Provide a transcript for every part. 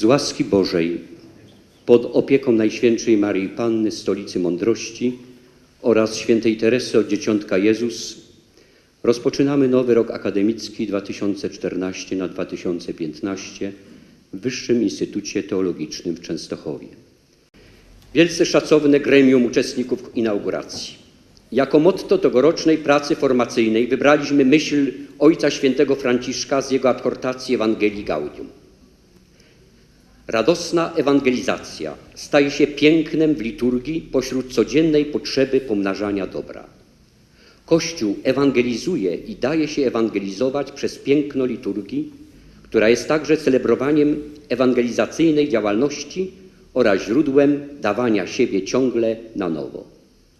z łaski Bożej, pod opieką Najświętszej Marii Panny, Stolicy Mądrości oraz świętej Teresy od Dzieciątka Jezus, rozpoczynamy nowy rok akademicki 2014 na 2015 w Wyższym Instytucie Teologicznym w Częstochowie. Wielce szacowne gremium uczestników inauguracji. Jako motto tegorocznej pracy formacyjnej wybraliśmy myśl Ojca Świętego Franciszka z jego adhortacji Ewangelii Gaudium. Radosna ewangelizacja staje się pięknem w liturgii pośród codziennej potrzeby pomnażania dobra. Kościół ewangelizuje i daje się ewangelizować przez piękno liturgii, która jest także celebrowaniem ewangelizacyjnej działalności oraz źródłem dawania siebie ciągle na nowo.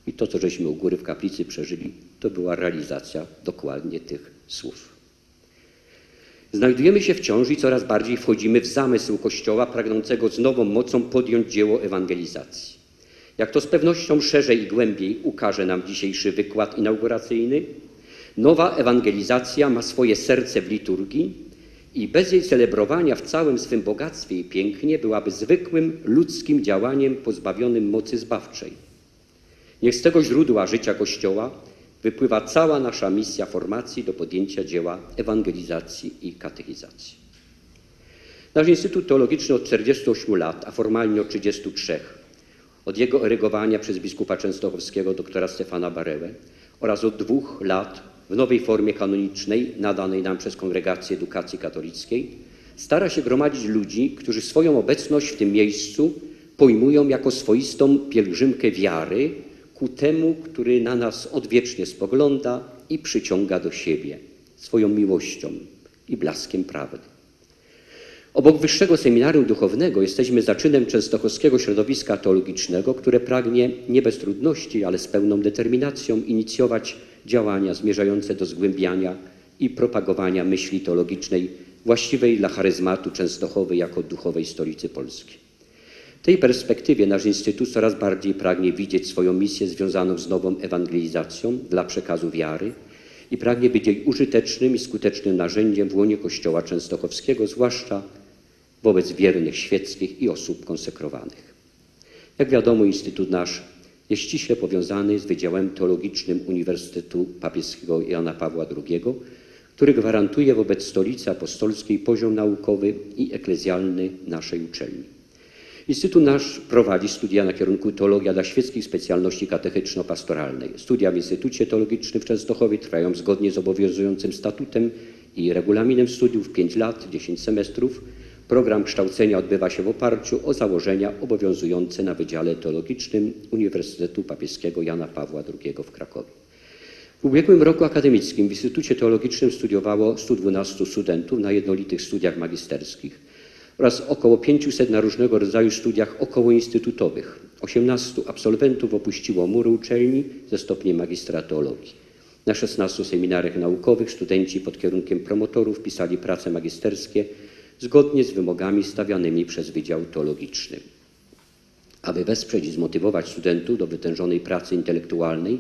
I to, co żeśmy u góry w kaplicy przeżyli, to była realizacja dokładnie tych słów. Znajdujemy się wciąż i coraz bardziej wchodzimy w zamysł Kościoła pragnącego z nową mocą podjąć dzieło ewangelizacji. Jak to z pewnością szerzej i głębiej ukaże nam dzisiejszy wykład inauguracyjny, nowa ewangelizacja ma swoje serce w liturgii i bez jej celebrowania w całym swym bogactwie i pięknie byłaby zwykłym ludzkim działaniem pozbawionym mocy zbawczej. Niech z tego źródła życia Kościoła wypływa cała nasza misja formacji do podjęcia dzieła ewangelizacji i katechizacji. Nasz Instytut Teologiczny od 48 lat, a formalnie od 33, od jego erygowania przez biskupa częstochowskiego doktora Stefana Barełę oraz od dwóch lat w nowej formie kanonicznej nadanej nam przez Kongregację Edukacji Katolickiej, stara się gromadzić ludzi, którzy swoją obecność w tym miejscu pojmują jako swoistą pielgrzymkę wiary ku temu, który na nas odwiecznie spogląda i przyciąga do siebie swoją miłością i blaskiem prawdy. Obok Wyższego Seminarium Duchownego jesteśmy zaczynem częstochowskiego środowiska teologicznego, które pragnie nie bez trudności, ale z pełną determinacją inicjować działania zmierzające do zgłębiania i propagowania myśli teologicznej właściwej dla charyzmatu Częstochowy jako duchowej stolicy Polski. W tej perspektywie nasz Instytut coraz bardziej pragnie widzieć swoją misję związaną z nową ewangelizacją dla przekazu wiary i pragnie być jej użytecznym i skutecznym narzędziem w łonie Kościoła Częstochowskiego, zwłaszcza wobec wiernych świeckich i osób konsekrowanych. Jak wiadomo, Instytut nasz jest ściśle powiązany z Wydziałem Teologicznym Uniwersytetu Papieskiego Jana Pawła II, który gwarantuje wobec Stolicy Apostolskiej poziom naukowy i eklezjalny naszej uczelni. Instytut nasz prowadzi studia na kierunku teologia dla świeckich specjalności katechetyczno-pastoralnej. Studia w Instytucie Teologicznym w Częstochowie trwają zgodnie z obowiązującym statutem i regulaminem studiów 5 lat, 10 semestrów. Program kształcenia odbywa się w oparciu o założenia obowiązujące na Wydziale Teologicznym Uniwersytetu Papieskiego Jana Pawła II w Krakowie. W ubiegłym roku akademickim w Instytucie Teologicznym studiowało 112 studentów na jednolitych studiach magisterskich oraz około 500 na różnego rodzaju studiach okołoinstytutowych. 18 absolwentów opuściło mury uczelni ze stopniem magistra teologii. Na 16 seminariach naukowych studenci pod kierunkiem promotorów pisali prace magisterskie zgodnie z wymogami stawianymi przez Wydział Teologiczny. Aby wesprzeć i zmotywować studentów do wytężonej pracy intelektualnej,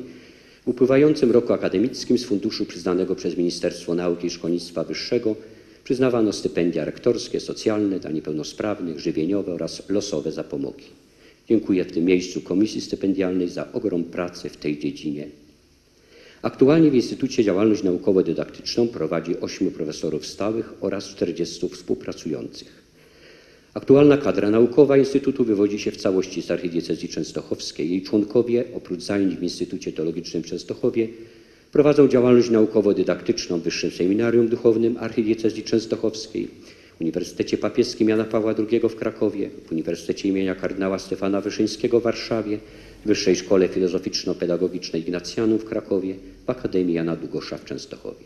w upływającym roku akademickim z funduszu przyznanego przez Ministerstwo Nauki i Szkolnictwa Wyższego przyznawano stypendia rektorskie, socjalne dla niepełnosprawnych, żywieniowe oraz losowe zapomogi. Dziękuję w tym miejscu Komisji Stypendialnej za ogrom pracy w tej dziedzinie. Aktualnie w Instytucie działalność naukowo-dydaktyczną prowadzi 8 profesorów stałych oraz 40 współpracujących. Aktualna kadra naukowa Instytutu wywodzi się w całości z archidiecezji częstochowskiej. Jej członkowie, oprócz zajęć w Instytucie Teologicznym w Częstochowie, prowadzą działalność naukowo-dydaktyczną w Wyższym Seminarium Duchownym Archidiecezji Częstochowskiej, Uniwersytecie Papieskim Jana Pawła II w Krakowie, w Uniwersytecie imienia kardynała Stefana Wyszyńskiego w Warszawie, Wyższej Szkole Filozoficzno-Pedagogicznej Ignacjanów w Krakowie, w Akademii Jana Długosza w Częstochowie.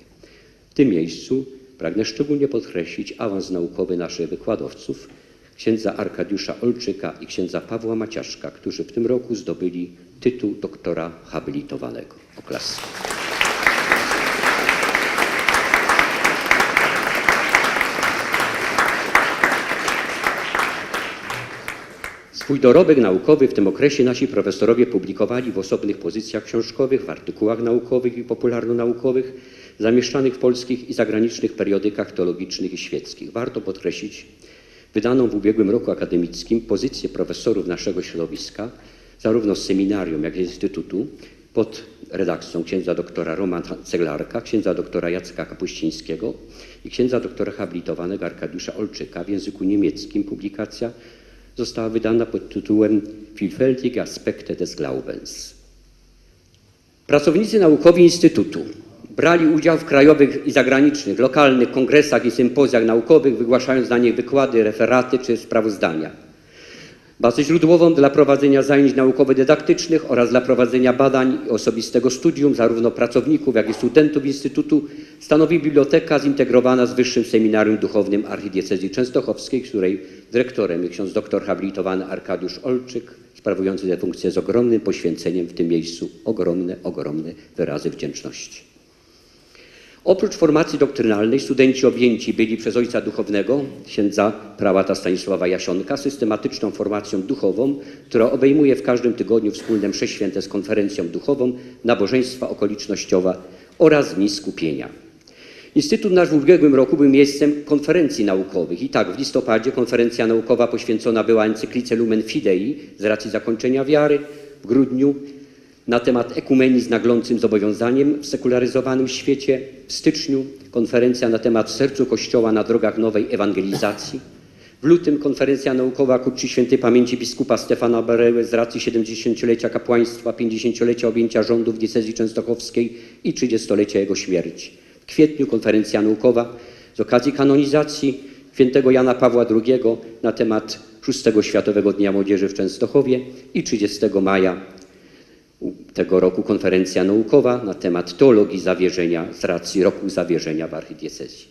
W tym miejscu pragnę szczególnie podkreślić awans naukowy naszych wykładowców, księdza Arkadiusza Olczyka i księdza Pawła Maciaszka, którzy w tym roku zdobyli tytuł doktora habilitowanego. Oklaski. Swój dorobek naukowy w tym okresie nasi profesorowie publikowali w osobnych pozycjach książkowych, w artykułach naukowych i popularno-naukowych zamieszczanych w polskich i zagranicznych periodykach teologicznych i świeckich. Warto podkreślić wydaną w ubiegłym roku akademickim pozycję profesorów naszego środowiska, zarówno z seminarium, jak i instytutu, pod redakcją księdza doktora Romana Ceglarka, księdza doktora Jacka Kapuścińskiego i księdza doktora habilitowanego Arkadiusza Olczyka w języku niemieckim. Publikacja została wydana pod tytułem Vielfältige Aspekte des Glaubens. Pracownicy naukowi Instytutu brali udział w krajowych i zagranicznych, lokalnych kongresach i sympozjach naukowych, wygłaszając na nich wykłady, referaty czy sprawozdania. Bazę źródłową dla prowadzenia zajęć naukowo-dydaktycznych oraz dla prowadzenia badań i osobistego studium zarówno pracowników, jak i studentów Instytutu stanowi biblioteka zintegrowana z Wyższym Seminarium Duchownym Archidiecezji Częstochowskiej, której dyrektorem jest ksiądz doktor habilitowany Arkadiusz Olczyk, sprawujący tę funkcję z ogromnym poświęceniem w tym miejscu ogromne, ogromne wyrazy wdzięczności. Oprócz formacji doktrynalnej studenci objęci byli przez ojca duchownego, księdza prałata Stanisława Jasionka, systematyczną formacją duchową, która obejmuje w każdym tygodniu wspólne msze święte z konferencją duchową, nabożeństwa okolicznościowe oraz dni skupienia. Instytut nasz w ubiegłym roku był miejscem konferencji naukowych i tak w listopadzie konferencja naukowa poświęcona była encyklice Lumen Fidei z racji zakończenia wiary, w grudniu na temat ekumenizm naglącym zobowiązaniem w sekularyzowanym świecie. W styczniu konferencja na temat sercu Kościoła na drogach nowej ewangelizacji. W lutym konferencja naukowa ku czci świętej pamięci biskupa Stefana Bareły z racji 70-lecia kapłaństwa, 50-lecia objęcia rządu w diecezji częstochowskiej i 30-lecia jego śmierci. W kwietniu konferencja naukowa z okazji kanonizacji świętego Jana Pawła II na temat VI Światowego Dnia Młodzieży w Częstochowie i 30 maja tego roku konferencja naukowa na temat teologii zawierzenia z racji roku zawierzenia w archidiecezji.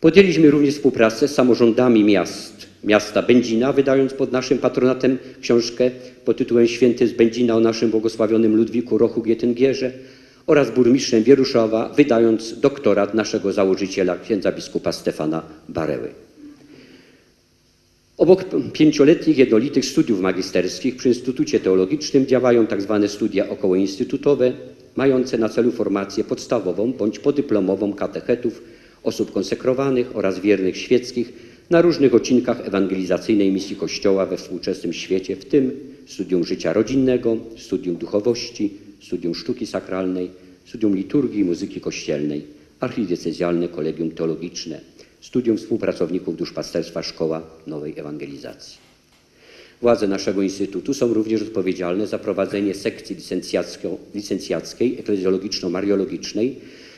Podjęliśmy również współpracę z samorządami miast, miasta Będzina, wydając pod naszym patronatem książkę pod tytułem Święty z Będzina o naszym błogosławionym Ludwiku Rochu Gietengierze oraz burmistrzem Wieruszowa, wydając doktorat naszego założyciela, księdza biskupa Stefana Bareły. Obok pięcioletnich jednolitych studiów magisterskich przy Instytucie Teologicznym działają tzw. studia okołoinstytutowe, mające na celu formację podstawową bądź podyplomową katechetów, osób konsekrowanych oraz wiernych świeckich na różnych odcinkach ewangelizacyjnej misji Kościoła we współczesnym świecie, w tym studium życia rodzinnego, studium duchowości, studium sztuki sakralnej, studium liturgii i muzyki kościelnej, archidiecezjalne kolegium teologiczne, studium współpracowników duszpasterstwa Szkoła Nowej Ewangelizacji. Władze naszego Instytutu są również odpowiedzialne za prowadzenie sekcji licencjackiej, eklezjologiczno-mariologicznej,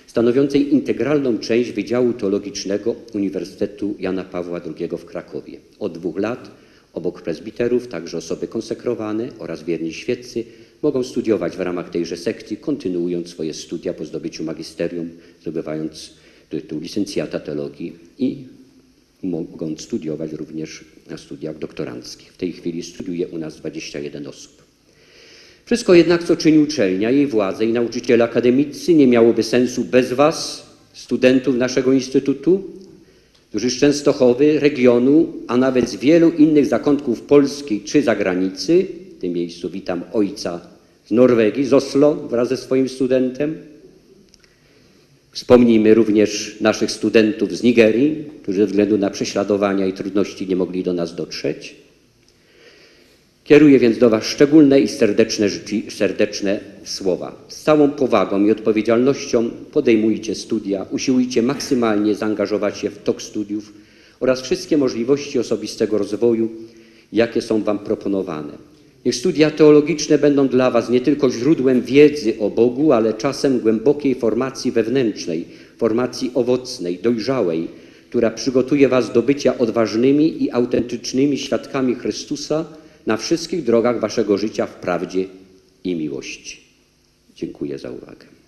stanowiącej integralną część Wydziału Teologicznego Uniwersytetu Jana Pawła II w Krakowie. Od dwóch lat obok prezbiterów także osoby konsekrowane oraz wierni świeccy mogą studiować w ramach tejże sekcji, kontynuując swoje studia po zdobyciu magisterium, zdobywając tytuł licencjata teologii i mogą studiować również na studiach doktoranckich. W tej chwili studiuje u nas 21 osób. Wszystko jednak, co czyni uczelnia, jej władze i nauczyciele akademicy, nie miałoby sensu bez Was, studentów naszego Instytutu, którzy z Częstochowy, regionu, a nawet z wielu innych zakątków Polski czy zagranicy, w tym miejscu witam ojca z Norwegii, z Oslo wraz ze swoim studentem, Wspomnijmy również naszych studentów z Nigerii, którzy ze względu na prześladowania i trudności nie mogli do nas dotrzeć. Kieruję więc do Was szczególne i serdeczne, serdeczne słowa. Z całą powagą i odpowiedzialnością podejmujcie studia, usiłujcie maksymalnie zaangażować się w tok studiów oraz wszystkie możliwości osobistego rozwoju, jakie są Wam proponowane. Studia teologiczne będą dla Was nie tylko źródłem wiedzy o Bogu, ale czasem głębokiej formacji wewnętrznej, formacji owocnej, dojrzałej, która przygotuje Was do bycia odważnymi i autentycznymi świadkami Chrystusa na wszystkich drogach Waszego życia w prawdzie i miłości. Dziękuję za uwagę.